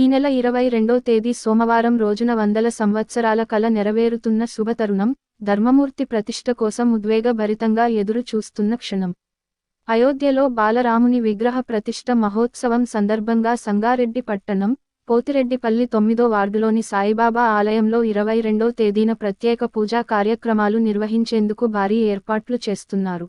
ఈ నెల ఇరవై రెండో తేదీ సోమవారం రోజున వందల సంవత్సరాల కల నెరవేరుతున్న శుభతరుణం ధర్మమూర్తి ప్రతిష్ఠ కోసం ఉద్వేగభరితంగా ఎదురు చూస్తున్న క్షణం. అయోధ్యలో బాలరాముని విగ్రహ ప్రతిష్ఠ మహోత్సవం సందర్భంగా సంగారెడ్డి పట్టణం పోతిరెడ్డిపల్లి తొమ్మిదో వార్డులోని సాయిబాబా ఆలయంలో ఇరవై రెండో తేదీన ప్రత్యేక పూజా కార్యక్రమాలు నిర్వహించేందుకు భారీ ఏర్పాట్లు చేస్తున్నారు.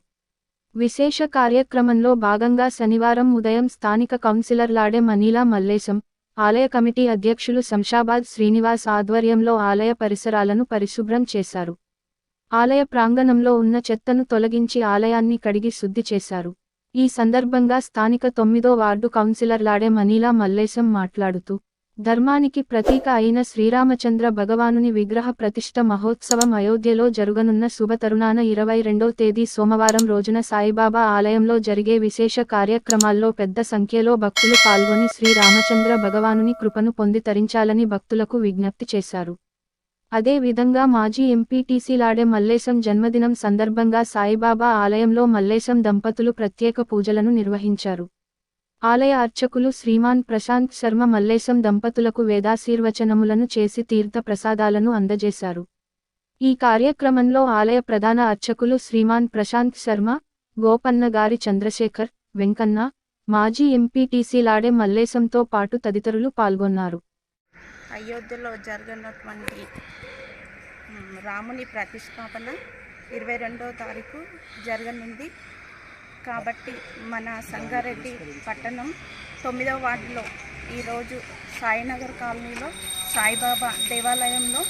విశేష కార్యక్రమంలో భాగంగా శనివారం ఉదయం స్థానిక కౌన్సిలర్ లాడే మనీలా మల్లేశం ఆలయ కమిటీ అధ్యక్షులు శంషాబాద్ శ్రీనివాస్ ఆధ్వర్యంలో ఆలయ పరిసరాలను పరిశుభ్రం చేశారు. ఆలయ ప్రాంగణంలో ఉన్న చెత్తను తొలగించి ఆలయాన్ని కడిగి శుద్ధి చేశారు. ఈ సందర్భంగా స్థానిక తొమ్మిదో వార్డు కౌన్సిలర్ లాడే మనీలా మల్లేశం మాట్లాడుతూ ధర్మానికి ప్రతీక అయిన శ్రీరామచంద్ర భగవానుని విగ్రహ ప్రతిష్ట మహోత్సవం అయోధ్యలో జరుగనున్న శుభతరుణాన ఇరవై రెండో తేదీ సోమవారం రోజున సాయిబాబా ఆలయంలో జరిగే విశేష కార్యక్రమాల్లో పెద్ద సంఖ్యలో భక్తులు పాల్గొని శ్రీరామచంద్ర భగవానుని కృపను పొంది తరించాలని భక్తులకు విజ్ఞప్తి చేశారు. అదే విధంగా మాజీ ఎంపీటీసీ లాడే మల్లేశం జన్మదినం సందర్భంగా సాయిబాబా ఆలయంలో మల్లేశం దంపతులు ప్రత్యేక పూజలను నిర్వహించారు. ఆలయ అర్చకులు శ్రీమాన్ ప్రశాంత్ శర్మ మల్లేశం దంపతులకు వేదాశీర్వచనములను చేసి తీర్థ ప్రసాదాలను అందజేశారు. ఈ కార్యక్రమంలో ఆలయ ప్రధాన అర్చకులు శ్రీమాన్ ప్రశాంత్ శర్మ గోపన్న గారి చంద్రశేఖర్ వెంకన్న మాజీ ఎంపీటీసీ లాడే మల్లేశంతో పాటు తదితరులు పాల్గొన్నారు. అయోధ్యలో జరగనటువంటి రాముని ప్రతిష్టాపన ఇరవై రెండో తారీఖు జరగనుంది. కాబట్టి మన సంగారెడ్డి పట్టణం తొమ్మిదవ వార్డులో ఈరోజు సాయినగర్ కాలనీలో సాయిబాబా దేవాలయంలో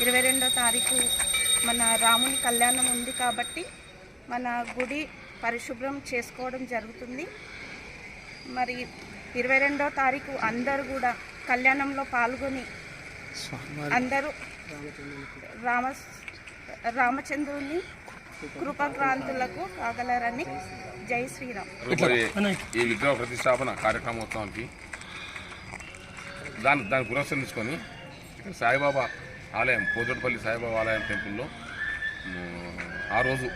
ఇరవై రెండో తారీఖు మన రాముని కళ్యాణం ఉంది కాబట్టి మన గుడి పరిశుభ్రం చేసుకోవడం జరుగుతుంది. మరి ఇరవై రెండో తారీఖు అందరూ కూడా కళ్యాణంలో పాల్గొని అందరూ రామ రామచంద్రుని కృపక్రాంతులకు కాగలరని జై శ్రీరామ్. ఈ విగ్రహ ప్రతిష్టాపన కార్యక్రమోత్సవానికి దాన్ని దాన్ని పురస్కరించుకొని ఇక్కడ సాయిబాబా ఆలయం పోదొడ్పల్లి సాయిబాబా ఆలయం టెంపుల్లో ఆ రోజు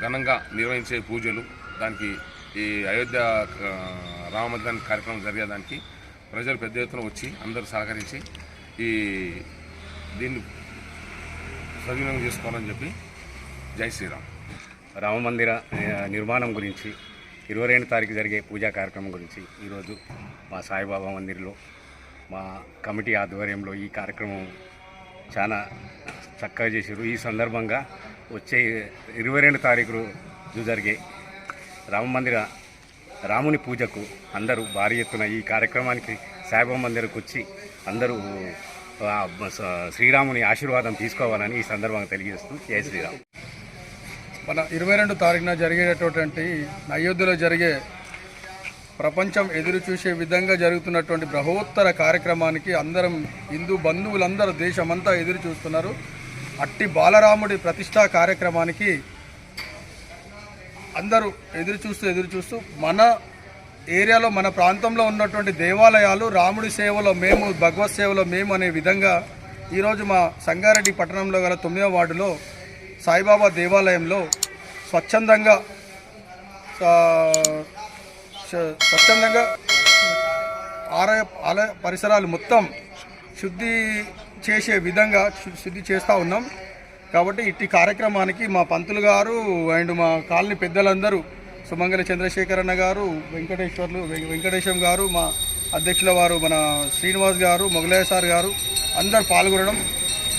ఘనంగా నిర్వహించే పూజలు దానికి ఈ అయోధ్య ఆ, రామ మందిరానికి కార్యక్రమం జరిగేదానికి ప్రజలు పెద్ద ఎత్తున వచ్చి అందరూ సహకరించి ఈ దీన్ని సద్వినియోగం చేసుకోవాలని చెప్పి జై శ్రీరామ్. రామ మందిర నిర్మాణం గురించి ఇరవై రెండు తారీఖు జరిగే పూజా కార్యక్రమం గురించి ఈరోజు మా సాయిబాబా మందిర్లో మా కమిటీ ఆధ్వర్యంలో ఈ కార్యక్రమం చాలా చక్కగా చేశారు. ఈ సందర్భంగా వచ్చే ఇరవై రెండు తారీఖు జరిగే రామ మందిర రాముని పూజకు అందరూ భారీ ఎత్తున ఈ కార్యక్రమానికి సాయిబాబా మందిరకు వచ్చి అందరూ శ్రీరాముని ఆశీర్వాదం తీసుకోవాలని ఈ సందర్భంగా తెలియజేస్తూ జై శ్రీరామ్. మన ఇరవై రెండు తారీఖున జరిగేటటువంటి అయోధ్యలో జరిగే ప్రపంచం ఎదురు చూసే విధంగా జరుగుతున్నటువంటి బృహోత్తర కార్యక్రమానికి అందరం హిందూ బంధువులందరూ దేశమంతా ఎదురు చూస్తున్నారు. అట్టి బాలరాముడి ప్రతిష్టా కార్యక్రమానికి అందరూ ఎదురు చూస్తూ ఎదురు చూస్తూ మన ఏరియాలో మన ప్రాంతంలో ఉన్నటువంటి దేవాలయాలు రాముడి సేవలో మేము భగవత్ సేవలో మేము అనే విధంగా ఈరోజు మా సంగారెడ్డి పట్టణంలో గల తొమ్మిదవ వార్డులో సాయిబాబా దేవాలయంలో స్వచ్ఛందంగా స్వచ్ఛందంగా ఆలయ ఆలయ పరిసరాలు మొత్తం శుద్ధి చేసే విధంగా శుద్ధి చేస్తూ ఉన్నాం. కాబట్టి ఇట్టి కార్యక్రమానికి మా పంతులు గారు అండ్ మా కాలనీ పెద్దలందరూ సుమంగళ చంద్రశేఖర్ అన్న గారు వెంకటేశ్వర్లు వెం- వెంకటేశం గారు మా అధ్యక్షుల వారు మన శ్రీనివాస్ గారు మొగలయ్య సార్ గారు అందరు పాల్గొనడం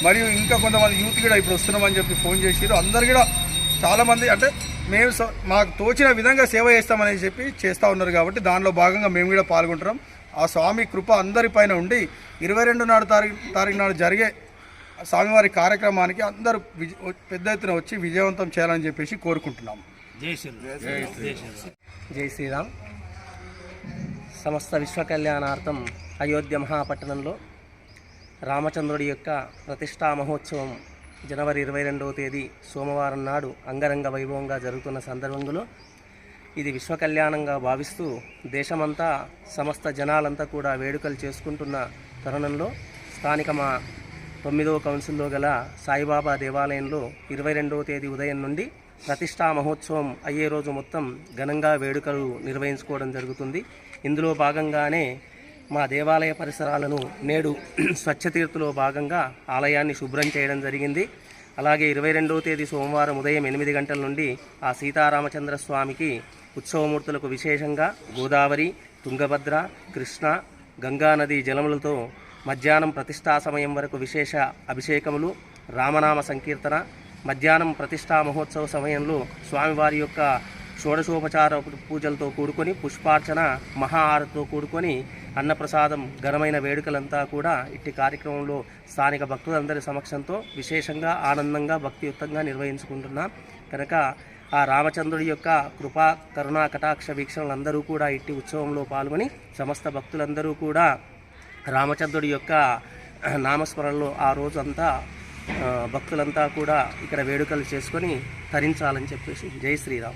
మరియు ఇంకా కొంతమంది యూత్ కూడా ఇప్పుడు వస్తున్నామని చెప్పి ఫోన్ చేసిరు అందరు కూడా చాలామంది అంటే మేము స- మాకు తోచిన విధంగా సేవ చేస్తామని చెప్పి చేస్తూ ఉన్నారు కాబట్టి దానిలో భాగంగా మేము కూడా పాల్గొంటున్నాం. ఆ స్వామి కృప అందరిపైన ఉండి ఇరవై రెండు నాడు తారీఖు తారీఖు నాడు జరిగే స్వామివారి కార్యక్రమానికి అందరూ విజ పెద్ద ఎత్తున వచ్చి విజయవంతం చేయాలని చెప్పేసి కోరుకుంటున్నాం. జై శ్రీరామ్. సమస్త విశ్వ కళ్యాణార్థం అయోధ్య మహాపట్టణంలో రామచంద్రుడి యొక్క ప్రతిష్టా మహోత్సవం జనవరి ఇరవై రెండవ తేదీ సోమవారం నాడు అంగరంగ వైభవంగా జరుగుతున్న సందర్భంలో ఇది విశ్వకళ్యాణంగా భావిస్తూ దేశమంతా సమస్త జనాలంతా కూడా వేడుకలు చేసుకుంటున్న తరుణంలో స్థానిక మా తొమ్మిదవ కౌన్సిల్లో గల సాయిబాబా దేవాలయంలో ఇరవై రెండవ తేదీ ఉదయం నుండి ప్రతిష్టా మహోత్సవం అయ్యే రోజు మొత్తం ఘనంగా వేడుకలు నిర్వహించుకోవడం జరుగుతుంది. ఇందులో భాగంగానే మా దేవాలయ పరిసరాలను నేడు స్వచ్ఛతీర్థులో భాగంగా ఆలయాన్ని శుభ్రం చేయడం జరిగింది. అలాగే ఇరవై రెండవ తేదీ సోమవారం ఉదయం ఎనిమిది గంటల నుండి ఆ సీతారామచంద్ర స్వామికి ఉత్సవమూర్తులకు విశేషంగా గోదావరి తుంగభద్ర కృష్ణ గంగానది జలములతో మధ్యాహ్నం ప్రతిష్టా సమయం వరకు విశేష అభిషేకములు రామనామ సంకీర్తన మధ్యాహ్నం ప్రతిష్టా మహోత్సవ సమయంలో స్వామివారి యొక్క షోడశోపచార పూజలతో కూడుకొని పుష్పార్చన మహాహారతితో కూడుకొని అన్నప్రసాదం ఘనమైన వేడుకలంతా కూడా ఇట్టి కార్యక్రమంలో స్థానిక భక్తులందరి సమక్షంతో విశేషంగా ఆనందంగా భక్తియుక్తంగా నిర్వహించుకుంటున్నాం. కనుక ఆ రామచంద్రుడి యొక్క కృపా కరుణా కటాక్ష వీక్షణలందరూ కూడా ఇట్టి ఉత్సవంలో పాల్గొని సమస్త భక్తులందరూ కూడా రామచంద్రుడి యొక్క నామస్మరణలో ఆ రోజంతా భక్తులంతా కూడా ఇక్కడ వేడుకలు చేసుకొని తరించాలని చెప్పేసి జై శ్రీరామ్.